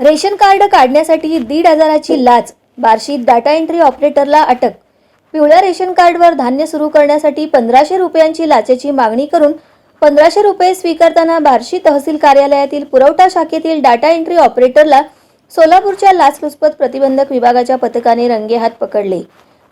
Ration card काढण्यासाठी दीड हजाराची लाच. बार्शीत डाटा एंट्री ऑपरेटरला अटक. पिवळ्या रेशन कार्डवर धान्य सुरू करण्यासाठी पंधराशे रुपयांची लाचेची मागणी करून पंधराशे रुपये स्वीकारताना बार्शी तहसील कार्यालयातील पुरवठा शाखेतील डाटा एंट्री ऑपरेटरला सोलापूरच्या लाचलुचपत प्रतिबंधक विभागाच्या पथकाने रंगेहात पकडले.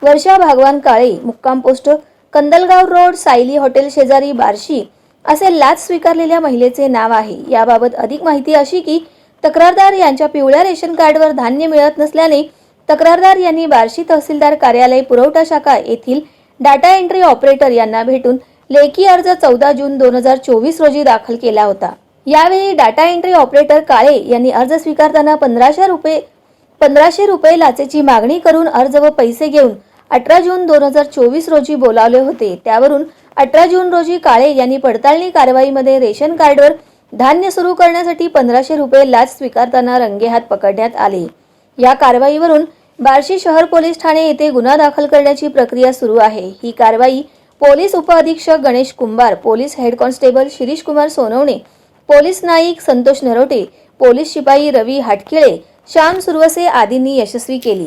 वर्षा भागवान काळे मुक्काम post Kandalgaon road Sayali hotel शेजारी बार्शी असे लाच स्वीकारलेल्या महिलेचे नाव आहे. याबाबत अधिक माहिती अशी की तक्रारदार यांच्या पिवळ्या रेशन कार्डवर धान्य मिळत नसल्याने तक्रारदार यांनी बार्शी तहसीलदार कार्यालय पुरवठा शाखा येथील डाटा एंट्री ऑपरेटर यांना भेटून लेखी अर्ज चौदा जून दोन हजार चोवीस रोजी दाखल केला होता. यावेळी डाटा एंट्री ऑपरेटर काळे यांनी अर्ज स्वीकारताना पंधराशे रुपये पंधराशे रुपये लाचेची मागणी करून अर्ज व पैसे घेऊन अठरा जून दोन हजार चोवीस रोजी बोलावले होते. त्यावरून अठरा जून रोजी काळे यांनी पडताळणी कारवाईमध्ये रेशन कार्डवर धान्य सुरू करण्यासाठी पंधराशे रुपये लाच स्वीकारताना रंगेहात पकडण्यात आले. या कारवाईवरून बार्शी शहर पोलीस ठाणे येथे गुन्हा दाखल करण्याची प्रक्रिया सुरू आहे. ही कारवाई पोलीस उपअधीक्षक Ganesh Kumbhar police head constable Shirish Kumar Sonawane police Naik Santosh Narote police शिपाई रवी हाटकिळे श्याम सुरवसे आदींनी यशस्वी केली.